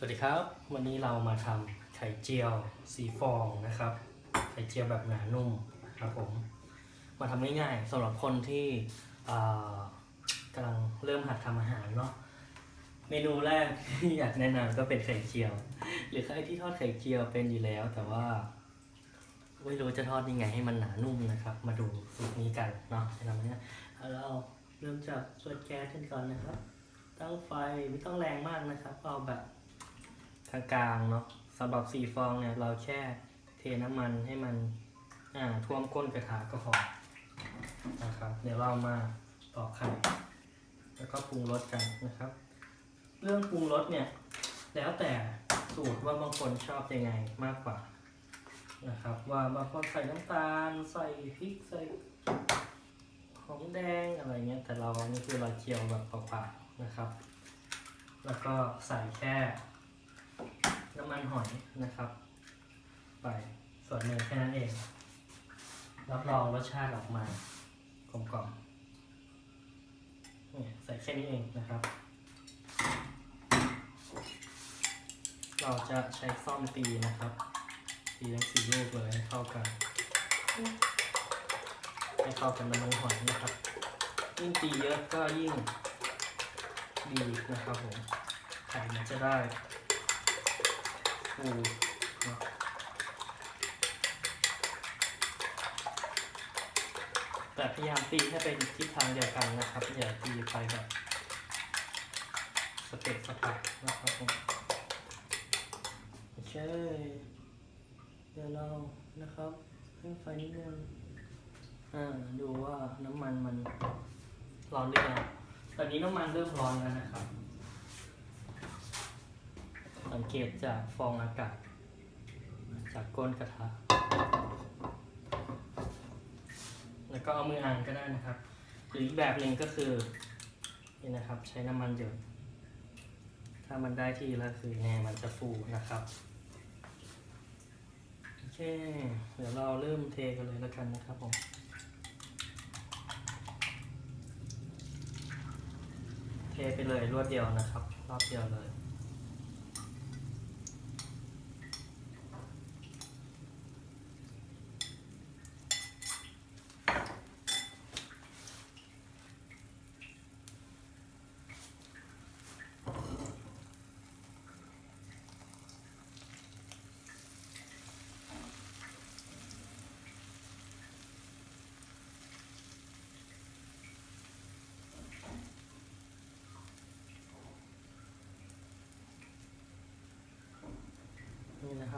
สวัสดีครับ วันนี้เรามาทำไข่เจียวสีฟองนะครับ ไข่เจียวแบบหนานุ่มนะครับผม มาทำง่ายๆสำหรับคนที่กำลังเริ่มหัดทำอาหารเนาะ เมนูแรกที่อยากแนะนำก็เป็นไข่เจียว หรือใครที่ทอดไข่เจียวเป็นอยู่แล้ว แต่ว่าไม่รู้จะทอดยังไงให้มันหนานุ่มนะครับ มาดูสูตรนี้กันเนาะแนะนำเนี่ยเอาเราเริ่มจากเปิดแก๊สกันก่อนนะครับ ตั้งไฟไม่ต้องแรงมากนะครับเอาแบบ กลางๆเนาะสำหรับสีฟองเนี่ยเราแค่เทน้ำมันให้มันอ่าท่วมก้นกระทะก็พอนะครับ เดี๋ยวเรามาตอกไข่แล้วก็ปรุงรสกันนะครับ เรื่องปรุงรสเนี่ย แล้วแต่สูตรว่าบางคนชอบยังไงมากกว่านะครับ ว่าบางคนใส่น้ำตาล ใส่พริกใส่หอมแดงอะไรเงี้ยแต่เรานี่คือเราเจียวแบบเปล่าๆนะครับ แล้วก็ใส่แค่ น้ำมันหอยนะครับ ไปส่วนหนึ่งแค่นั้นเอง รับรองรสชาติออกมากลมกล่อมเนี่ยใส่แค่นี้เองนะครับ เราจะใช้ซ่อมตีนะครับ ตีทั้งสี่ลูกเลยให้เข้ากัน ให้เข้ากันน้ำมันหอยนะครับ ยิ่งตีเยอะก็ยิ่งดีนะครับผมไข่มันจะได้ ฟูเนอะแต่พยายามตีให้เป็นทิศทางเดียวกันนะครับ อย่าตีไปแบบสเต็ปสปักนะครับผมโอเคเดี๋ยวเรานะครับให้ไฟนิดนึงอ่าดูว่าน้ำมันมันร้อนหรือยังตอนนี้น้ำมันเริ่มร้อนแล้วนะครับ สังเกตจากฟองอากาศ จากก้นกระทะ แล้วก็เอามืออ่างก็ได้นะครับ หรืออีกแบบหนึ่งก็คือนี่นะครับใช้น้ำมันหยด ถ้ามันได้ที่แล้วคือไงมันจะฟูนะครับโอเคเดี๋ยวเราเริ่มเทกันเลยแล้วกันนะครับผมเทไปเลยรวดเดียวนะครับ รอบเดียวเลย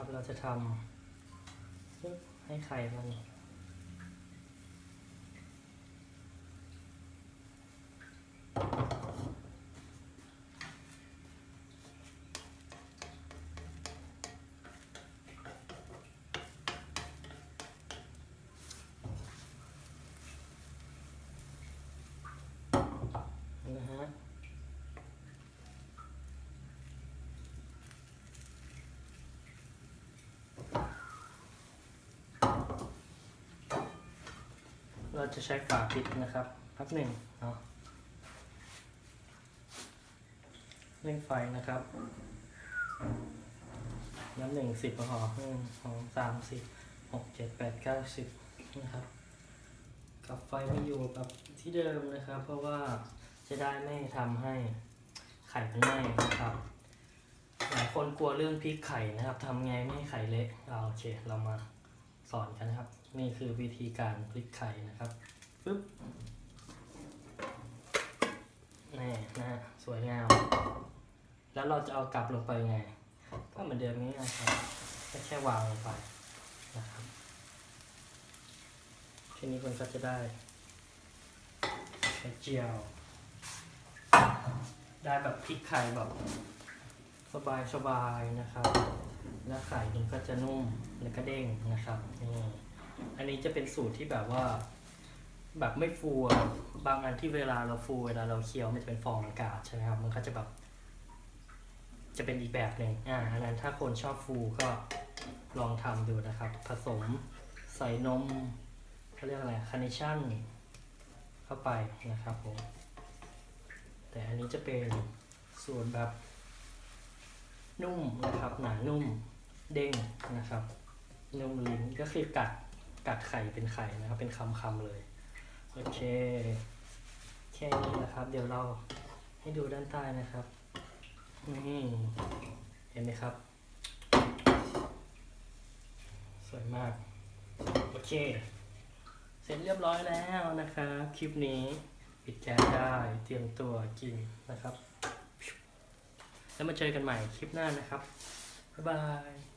นะครับ เราจะทำให้ไข่มันนะฮะ เราจะใช้ฝาปิดนะครับ พักหนึ่งเนาะเร่งไฟนะครับน้ำหนึ่งสิบพอหนึ่งสองสามสี่หกเจ็ดแปดเก้าสิบนะครับกับไฟไม่อยู่กับที่เดิมนะครับ เพราะว่าจะได้ไม่ทำให้ไข่มันไหม้นะครับหลายคนกลัวเรื่องพริกไข่นะครับทำไงไม่ให้ไข่เละเอาโอเคเรามา สอนกันนะครับ นี่คือวิธีการพลิกไข่นะครับปึ๊บนี่นะฮะสวยงาม แล้วเราจะเอากลับลงไปไง ก็เหมือนเดิมนี้นะครับแค่แค่วางลงไปนะครับทีนี้มันก็จะได้ไข่เจียว ได้แบบพริกไข่แบบสบายสบายๆนะครับ แล้วไข่มัน ก็จะนุ่มแล้วก็เด้งนะครับนี่อันนี้จะเป็นสูตรที่แบบว่า แบบไม่ฟูบางอันที่เวลาเราฟูเวลาเราเคี้ยวมันจะเป็นฟองอากาศใช่ไหมครับมันก็จะแบบ จะเป็นอีกแบบหนึ่งอ่าอันนั้นถ้าคนชอบฟูก็ลองทำดูนะครับ ผสมใส่นมเขาเรียกอะไรคาร์เนชั่นเข้าไปนะครับผมแต่อันนี้จะเป็นสูตรแบบนุ่มนะครับหนานุ่ม เด้งนะครับนุ่มลิ้นก็คือกัดกัดไข่เป็นไข่นะครับ เป็นคำๆเลย โอเคแค่นี้นะครับ เดี๋ยวเราให้ดูด้านใต้นะครับ นี่เห็นไหมครับ สวยมาก โอเค เสร็จเรียบร้อยแล้วนะครับ คลิปนี้ปิดแก๊สได้เตรียมตัวกินนะครับ แล้วมาเจอกันใหม่คลิปหน้านะครับ บ๊ายบาย